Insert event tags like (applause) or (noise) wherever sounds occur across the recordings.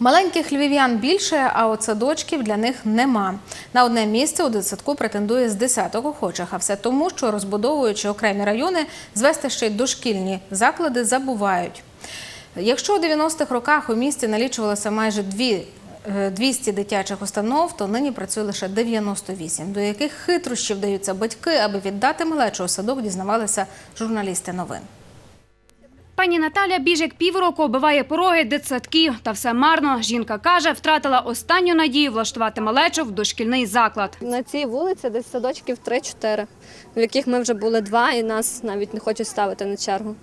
Маленьких львів'ян більше, а от садочків для них нема. На одне місце у дитсадку претендує з десяток охочих, а все тому, що розбудовуючи окремі райони, звести ще й дошкільні заклади забувають. Якщо у 90-х роках у місті налічувалося майже дві. е, 200 дитячих установ, то нині працює лише 98. До яких хитрощів даються батьки, аби віддати малечу у садок, дізнавалися журналісти новин. Пані Наталя Біжик півроку оббиває пороги дитсадків. Та все марно. Жінка каже, втратила останню надію влаштувати малечу в дошкільний заклад. На цій вулиці десь садочків 3-4, в яких ми вже були два, і нас навіть не хочуть ставити на чергу.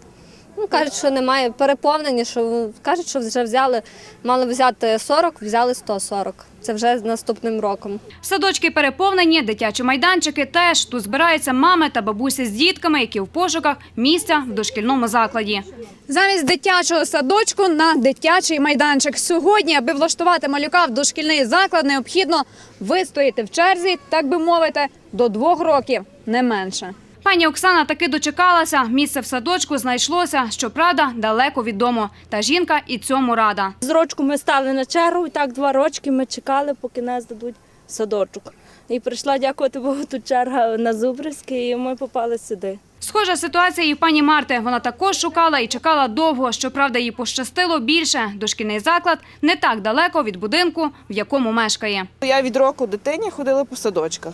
Ну, кажуть, що немає переповнені, що кажуть, що вже взяли, мали взяти 40, взяли 140. Це вже з наступним роком. Садочки переповнені, дитячі майданчики теж. Тут збираються мами та бабусі з дітками, які в пошуках місця в дошкільному закладі. Замість дитячого садочку на дитячий майданчик. Сьогодні, аби влаштувати малюка в дошкільний заклад, необхідно вистояти в черзі, так би мовити, до двох років, не менше. Пані Оксана таки дочекалася. Місце в садочку знайшлося, щоправда, далеко від дому. Та жінка і цьому рада. З рочку ми стали на чергу, і так два рочки ми чекали, поки нас дадуть в садочок. І прийшла, дякувати Богу, тут черга на Зубрівський, і ми попали сюди. Схожа ситуація і в пані Марти. Вона також шукала і чекала довго. Щоправда, їй пощастило більше. Дошкільний заклад не так далеко від будинку, в якому мешкає. Я від року дитині ходила по садочках.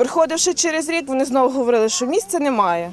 Приходивши через рік, вони знову говорили, що місця немає.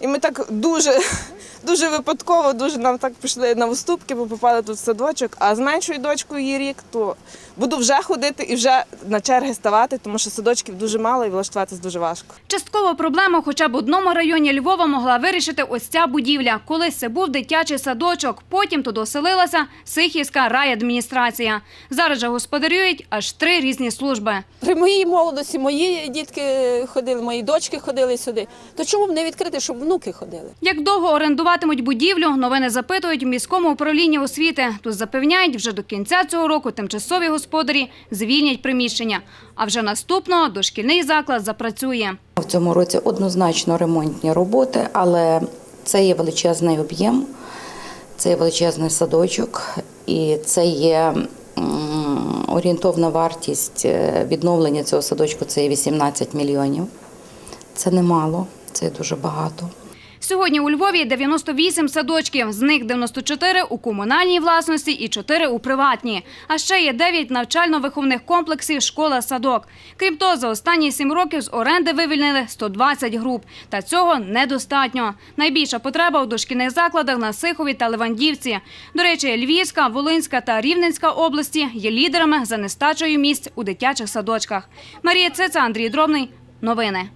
І ми так дуже, (laughs) дуже випадково, дуже нам так пішли на уступки, бо попали тут в садочок. А з меншою дочкою її рік, то буду вже ходити і вже на черги ставати, тому що садочків дуже мало і влаштуватися дуже важко. Частково проблему хоча б в одному районі Львова могла вирішити ось ця будівля. Колись це був дитячий садочок, потім туди оселилася Сихівська райадміністрація. Зараз же господарюють аж три різні служби. При моїй молодості мої дітки ходили, мої дочки ходили сюди. То чому б не відкрити, щоб внуки ходили? Як довго орендуватимуть будівлю, новини запитують в міському управлінні освіти. Тут запевняють, вже до кінця цього року тимчасові господарі звільнять приміщення. А вже наступного дошкільний заклад запрацює. В цьому році однозначно ремонтні роботи, але це є величезний об'єм, це є величезний садочок, і це є орієнтовна вартість е, відновлення цього садочку це є 18 мільйонів. Це немало, це дуже багато. Сьогодні у Львові 98 садочків, з них 94 у комунальній власності і 4 у приватній. А ще є 9 навчально-виховних комплексів школа-садок. Крім того, за останні 7 років з оренди вивільнили 120 груп. Та цього недостатньо. Найбільша потреба у дошкільних закладах на Сихові та Левандівці. До речі, Львівська, Волинська та Рівненська області є лідерами за нестачею місць у дитячих садочках. Марія Цеца, Андрій Дробний. Новини.